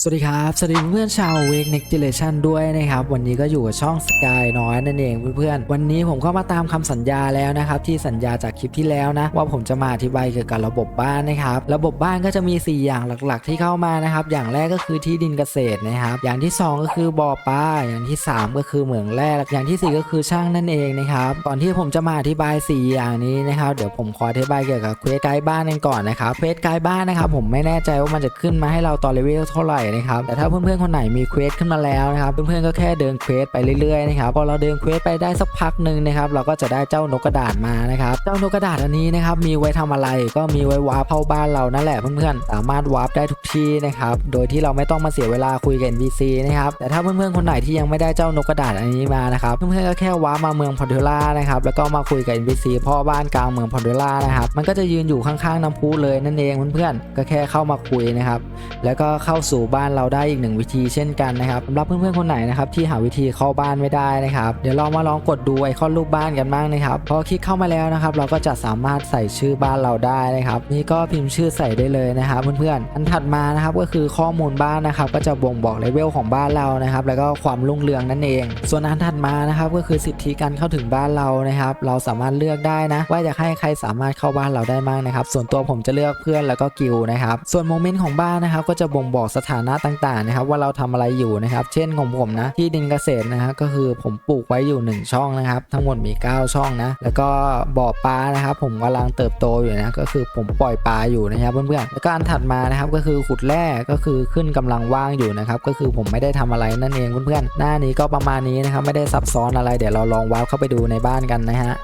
สวัสดีครับ สวัสดีเพื่อนชาว Wake Next Generation ด้วยนะครับ วันนี้ก็อยู่กับช่อง Sky น้อยนั่นเองเพื่อนๆ วันนี้ผมก็มาตามคำสัญญาแล้วนะครับ ที่สัญญาจากคลิปที่แล้วนะ ว่าผมจะมาอธิบายเกี่ยวกับระบบบ้านนะครับ ระบบบ้านก็จะมี 4 อย่างหลักๆ ที่เข้ามานะครับ อย่างแรกก็คือที่ดินเกษตรนะครับ อย่างที่ 2 ก็คือบ่อปลาอย่างที่ 3 ก็คือเหมืองแร่อย่างทีสี่4 ก็คือช่างนั่นเองนะครับก่อนที่ผมจะมาอธิบาย 4 อย่างนี้นะครับเดี๋ยวผมขออธิบายเกี่ยวกับเควสไกด์บ้านกันก่อนนะครับเควสไกด์บ้านนะครับผมไม่แน่ใจว่ามันจะขึ้นมาให้เราตอนเลเวลเท่าไหร่นะครับแต่ถ้าเพื่อนๆคนไหนมีเควสขึ้นมาแล้วนะครับเพื่อนๆก็แค่เดินเควสไปเรื่อยๆนะครับพอเราเดินเควสไปได้สักพักหนึ่งนะครับเราก็จะได้เจ้านกกระดาษมานะครับเจ้านกกระดาษอันนี้นะครับมีไว้ทำอะไรก็มีไว้วาร์ปเข้าบ้านเรานั่นแหละเพื่อนๆสามารถวาร์ปได้ทุกที่นะครับโดยที่เราไม่ต้องมาเสียเวลาคุยกับ NPC นะครับแต่ถ้าเพื่อนๆคนไหนที่ยังไม่ได้เจ้านกกระดาษอันนี้มานะครับเพื่อนๆก็แค่วาร์ปมาเมืองพอดเทล่านะครับแล้วก็มาคุยกับ NPC พ่อบ้านกลางเมืองพอดเทล่านะครับมันก็จะยืนอยู่ข้างๆน้ำพุเลยนั่นเองเพื่อนๆก็แค่เข้ามาคุยนะครับแล้วก็เข้าสู่บ้านเราได้อีกหนึ่งวิธีเช่นกันนะครับสำหรับเพื่อนๆคนไหนนะครับที่หาวิธีเข้าบ้านไม่ได้นะครับเดี๋ยวเรามาลองกดดูไอคอนรูปบ้านกันบ้างนะครับพอคลิกเข้ามาแล้วนะครับ เราก็จะสามารถใส่ชื่อบ้านเราได้นะครับ นี่ก็พิมพ์ชื่อใส่ได้เลยนะครับเพื่อนๆอันถัดมานะครับก็คือข้อมูลบ้านนะครับ ก็จะบ่งบอกเลเวลของบ้านเรานะครับ แล้วก็ความรุ่งเรืองนั่นเอง ส่วนอันถัดมานะครับก็คือสิทธิการเข้าถึงบ้านเรานะครับ เราสามารถเลือกได้นะ ว่าอยากให้ใครสามารถเข้าบ้านเราได้บ้างนะครับ ส่วนตัวผมจะเลือกเพื่อนแล้วก็กิลนะครับ ส่วนโมเมนต์ของบ้านนะครับ ก็จะบ่งบอกสถานนะต่างๆนะครับว่าเราทำอะไรอยู่นะครับ เช่นของผมนะที่ดินเกษตรนะฮะก็คือผมปลูกไว้อยู่ 1 ช่องนะครับ ทั้งหมดมี 9 ช่องนะ แล้วก็บ่อปลานะครับ ผมกำลังเติบโตอยู่นะก็คือผมปล่อยปลาอยู่นะครับเพื่อนๆแล้วก็อันถัดมานะครับก็คือขุดแร่ก็คือขึ้นกำลังว่างอยู่นะครับก็คือผมไม่ได้ทำอะไรนั่นเองเพื่อนๆหน้านี้ก็ประมาณนี้นะครับไม่ได้ซับซ้อนอะไรเดี๋ยวเราลองว้าร์ปเข้าไปดูในบ้านกันนะฮะ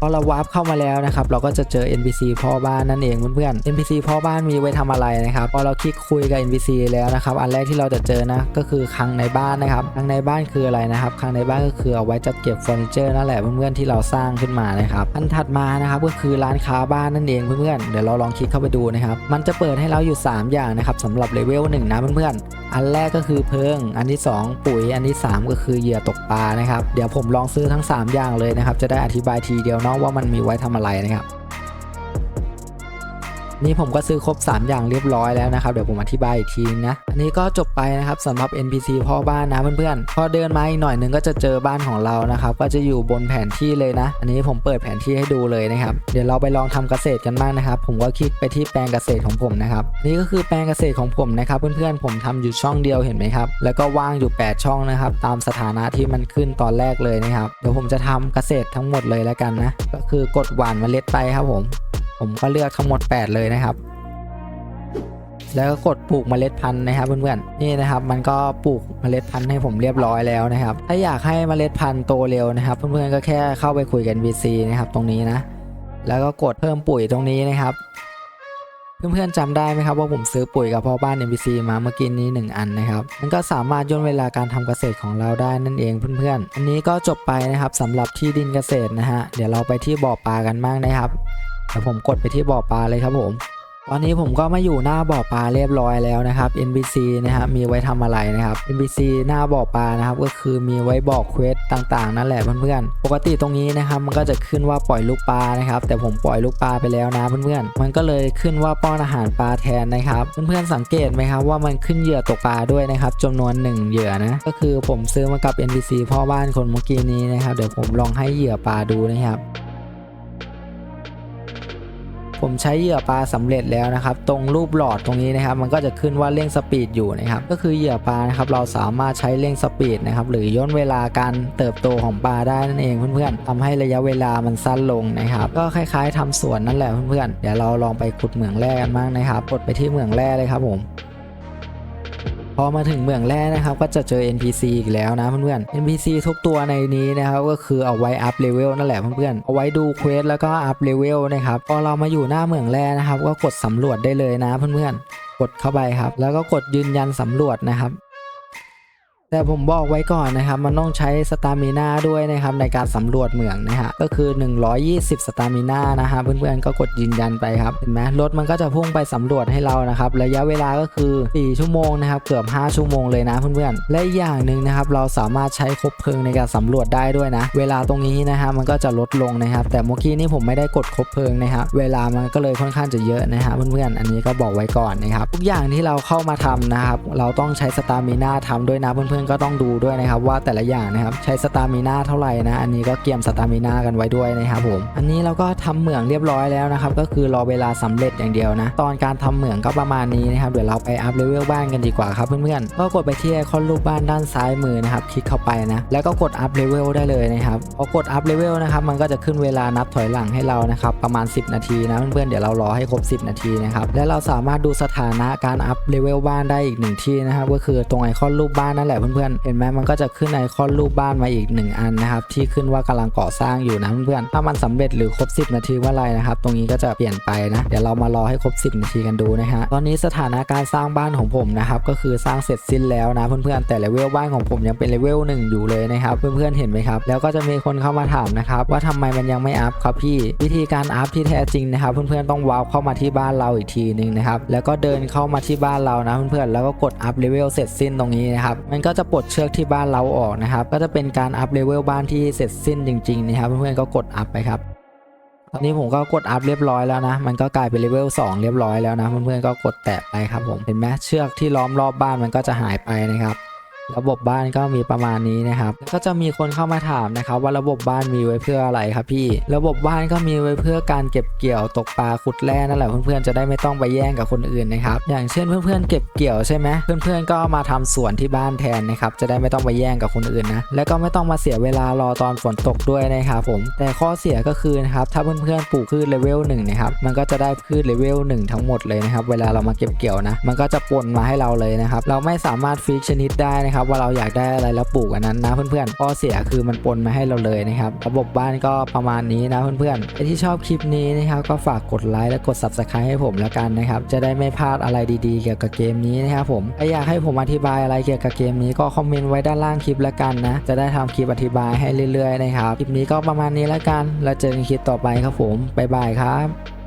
พอเราวาร์ปเข้ามาแล้วนะครับ เราก็จะเจอ NPC พ่อบ้านนั่นเองเพื่อนๆ NPC พ่อบ้านมีไว้ทำอะไรนะครับ พอเราคลิกคุยกับ NPC แล้วนะครับ อันแรกที่เราจะเจอนะก็คือคลังในบ้านนะครับคลังในบ้านคืออะไรนะครับคลังในบ้านก็คือเอาไว้จัดเก็บเฟอร์นิเจอร์นั่นแหละเพื่อนๆที่เราสร้างขึ้นมานะครับอันถัดมานะครับก็คือร้านค้าบ้านนั่นเองเพื่อนๆเดี๋ยวเราลองคลิกเข้าไปดูนะครับมันจะเปิดให้เราอยู่ 3 อย่างนะครับสำหรับเลเวล1นะเพื่อนๆอันแรกก็คือเพิง อันที่ 2 ปุ๋ย อันที่ 3 ก็คือเหยื่อตกปลานะครับ เดี๋ยวผมลองซื้อทั้ง 3 อย่างเลยนะครับ จะได้อธิบายทีเดียวเนาะว่ามันมีไว้ทำอะไรนะครับ นี่ผมก็ซื้อครบ 3 อย่างเรียบร้อยแล้วนะครับเดี๋ยวผมอธิบายอีกทีนึงนะอันนี้ก็จบไปนะครับสำหรับ NPC พ่อบ้านนะเพื่อนๆ พอเดินมาอีกหน่อยนึงก็จะเจอบ้านของเรานะครับก็จะอยู่บนแผนที่เลยนะ อันนี้ผมเปิดแผนที่ให้ดูเลยนะครับเดี๋ยวเราไปลองทำเกษตรกันบ้างนะครับผมก็คลิกไปที่แปลงเกษตรของผมนะครับนี่ก็คือแปลงเกษตรของผมนะครับเพื่อนๆผมทำอยู่ช่องเดียวเห็นไหมครับแล้วก็ว่างอยู่ 8 ช่องนะครับตามสถานะที่มันขึ้นตอนแรกเลยนะครับเดี๋ยวผมจะทำเกษตรทั้งหมดเลยแล้วกันนะก็คือกดหว่านเมล็ดไปครับผม ผมก็เลือกทั้งหมด 8 เลยนะครับ แล้วก็กดปลูกเมล็ดพันธุ์นะครับเพื่อนๆนี่นะครับ มันก็ปลูกเมล็ดพันธุ์ให้ผมเรียบร้อยแล้วนะครับ ถ้าอยากให้เมล็ดพันธุ์โตเร็วนะครับ เพื่อนๆก็แค่เข้าไปคุยกัน VC นะครับตรงนี้นะ แล้วก็กดเพิ่มปุ๋ยตรงนี้นะครับเพื่อนๆจำได้ไหมครับว่าผมซื้อปุ๋ยกับพ่อบ้าน NPC มาเมื่อกี้นี้ 1 อันนะครับ มันก็สามารถย่นเวลาการทำเกษตรของเราได้นั่นเองเพื่อนๆ อันนี้ก็จบไปนะครับสำหรับที่ดินเกษตรนะฮะ เดี๋ยวเราไปที่บ่อปลากันบ้างนะครับ เดี๋ยวผมกดไปที่บ่อปลาเลยครับผม ตอนนี้ผมก็มาอยู่หน้าบ่อปลาเรียบร้อยแล้วนะครับ NPC นะฮะมีไว้ทำอะไรนะครับ NPC หน้าบ่อปลานะครับก็คือมีไว้บอกเควสต่างๆ นั่นแหละเพื่อนๆ ปกติตรงนี้นะครับมันก็จะขึ้นว่าปล่อยลูกปลานะครับ แต่ผมปล่อยลูกปลาไปแล้วนะเพื่อนๆ มันก็เลยขึ้นว่าป้อนอาหารปลาแทนนะครับ เพื่อนๆสังเกตไหมครับว่ามันขึ้นเหยื่อตกปลาด้วยนะครับจำนวนหนึ่งเหยื่อนะ ก็คือผมซื้อมากับ NPC พ่อบ้านคนเมื่อกี้นี้นะครับ เดี๋ยวผมลองให้เหยื่อปลาดูนะครับ ผมใช้เหยื่อปลาสำเร็จแล้วนะครับ ตรงรูปหลอดตรงนี้นะครับ มันก็จะขึ้นว่าเร่งสปีดอยู่นะครับ ก็คือเหยื่อปลานะครับ เราสามารถใช้เร่งสปีดนะครับ หรือย่นเวลาการเติบโตของปลาได้นั่นเองเพื่อนๆทำให้ระยะเวลามันสั้นลงนะครับ ก็คล้าย ๆทำสวนนั่นแหละเพื่อนๆเดี๋ยวเราลองไปขุดเหมืองแร่กันบ้างนะครับกดไปที่เหมืองแร่เลยครับผม พอมาถึงเมืองแร่นะครับก็จะเจอ NPC อีกแล้วนะเพื่อนๆ NPC ทุกตัวในนี้นะครับก็คือเอาไว้อัพเลเวลนั่นแหละเพื่อนๆเอาไว้ดูเควสแล้วก็อัพเลเวลนะครับพอเรามาอยู่หน้าเมืองแร่นะครับก็กดสำรวจได้เลยนะเพื่อนๆกดเข้าไปครับ แล้วก็กดยืนยันสำรวจนะครับ แต่ผมบอกไว้ก่อนนะครับ มันต้องใช้สตามิน่าด้วยนะครับในการสำรวจเหมืองนะฮะก็คือ 120 สตามิน่านะฮะเพื่อนๆก็กดยืนยันไปครับเห็นไหมรถมันก็จะพุ่งไปสำรวจให้เรานะครับระยะเวลาก็คือ 4 ชั่วโมงนะครับเกือบ 5 ชั่วโมงเลยนะเพื่อนๆและอีกอย่างหนึ่งนะครับเราสามารถใช้คบเพลิงในการสำรวจได้ด้วยนะ เวลาตรงนี้นะฮะมันก็จะลดลงนะครับ แต่เมื่อกี้นี่ผมไม่ได้กดคบเพลิงนะครับเวลามันก็เลยค่อนข้างจะเยอะนะฮะเพื่อนๆอันนี้ก็บอกไว้ก่อนนะครับทุกอย่างที่เราเข้ามาทำนะครับเราต้องใช้สตามิน่าทำด้วยนะเพื่อนๆก็ต้องดูด้วยนะครับว่าแต่ละอย่างนะครับใช้สตามิน่าเท่าไหร่นะอันนี้ก็เกี่ยมสตามิน่ากันไว้ด้วยนะครับผมอันนี้เราก็ทำเหมืองเรียบร้อยแล้วนะครับก็คือรอเวลาสำเร็จอย่างเดียวนะตอนการทำเหมืองก็ประมาณนี้นะครับเดี๋ยวเราไปอัพเลเวลบ้านกันดีกว่าครับเพื่อนๆก็กดไปที่ไอคอนรูปบ้านด้านซ้ายมือนะครับคลิกเข้าไปนะแล้วก็กดอัพเลเวลได้เลยนะครับพอกดอัพเลเวลนะครับมันก็จะขึ้นเวลานับถอยหลังให้เรานะครับประมาณ 10 นาทีนะเพื่อนๆเดี๋ยวเรารอให้ครบ 10 นาทีนะครับและเราสามารถดูสถานะการอัพเลเวลบ้านได้อีกหนึ่งที่นะครับก็คือตรงไอคอนรูปบ้านนั่นแหละเพื่อนๆ เห็นไหมมันก็จะขึ้นไอคอนรูปบ้านมาอีกหนึ่งอันนะครับที่ขึ้นว่ากำลังก่อสร้างอยู่นะเพื่อนๆ ถ้ามันสำเร็จหรือครบ 10 นาทีเมื่อไรนะครับตรงนี้ก็จะเปลี่ยนไปนะเดี๋ยวเรามารอให้ครบ 10 นาทีกันดูนะฮะตอนนี้สถานะการสร้างบ้านของผมนะครับก็คือสร้างเสร็จสิ้นแล้วนะเพื่อนๆแต่เลเวลบ้านของผมยังเป็นเลเวลหนึ่งอยู่เลยนะครับเพื่อนๆเห็นไหมครับแล้วก็จะมีคนเข้ามาถามนะครับว่าทำไมมันยังไม่อัพครับพี่วิธีการอัพที่แท้จริงนะครับเพื่อนๆต้องวาร์ปเข้ามาที่บ้านเราอีกทีหนึ่งนะครับแล้วก็เดินเข้ามาที่บ้านเรานะเพื่อนๆแล้วก็กดอัพเลเวลเสร็จสิ้นตรงนี้นะครับมันก็จะปลดเชือกที่บ้านเราออกนะครับ ก็จะเป็นการอัพเลเวลบ้านที่เสร็จสิ้นจริงๆนะครับเพื่อนๆก็กดอัพไปครับตอนนี้ผมก็กดอัพเรียบร้อยแล้วนะ มันก็กลายเป็นเลเวล2เรียบร้อยแล้วนะเพื่อนๆก็กดแตะไปครับผมเห็นไหมเชือกที่ล้อมรอบบ้านมันก็จะหายไปนะครับ ระบบบ้านก็มีประมาณนี้นะครับ ก็จะมีคนเข้ามาถามนะครับ ว่าระบบบ้านมีไว้เพื่ออะไรครับพี่ ระบบบ้านก็มีไว้เพื่อการเก็บเกี่ยวตกปลาขุดแร่นั่นแหละเพื่อนๆจะได้ไม่ต้องไปแย่งกับคนอื่นนะครับ อย่างเช่นเพื่อนๆเก็บเกี่ยวใช่ไหมเพื่อนๆก็มาทำสวนที่บ้านแทนนะครับจะได้ไม่ต้องไปแย่งกับคนอื่นนะแล้วก็ไม่ต้องมาเสียเวลารอตอนฝนตกด้วยนะครับผม แต่ข้อเสียก็คือนะครับถ้าเพื่อนๆปลูกพืชเลเวลหนึ่งนะครับมันก็จะได้พืชเลเวลหนึ่งทั้งหมดเลยนะครับเวลาเรามาเก็บเกี่ยวนะ มันก็จะปนมาให้เราเลยนะครับเราไม่สามารถฟิกชนิดได้นะครับว่าเราอยากได้อะไรแล้วปลูกอันนั้นนะเพื่อนๆข้อเสียคือมันปนมาให้เราเลยนะครับระบบบ้านก็ประมาณนี้นะเพื่อนๆใครที่ชอบคลิปนี้นะครับก็ฝากกดไลค์และกด subscribe ให้ผมแล้วกันนะครับจะได้ไม่พลาดอะไรดีๆ เกี่ยวกับเกมนี้นะครับผมถ้าอยากให้ผมอธิบายอะไรเกี่ยวกับเกมนี้ก็คอมเมนต์ไว้ด้านล่างคลิปแล้วกันนะจะได้ทำคลิปอธิบายให้เรื่อยๆนะครับคลิปนี้ก็ประมาณนี้แล้วกัน แล้วเจอกันคลิปต่อไปครับผมบ๊ายบายครับ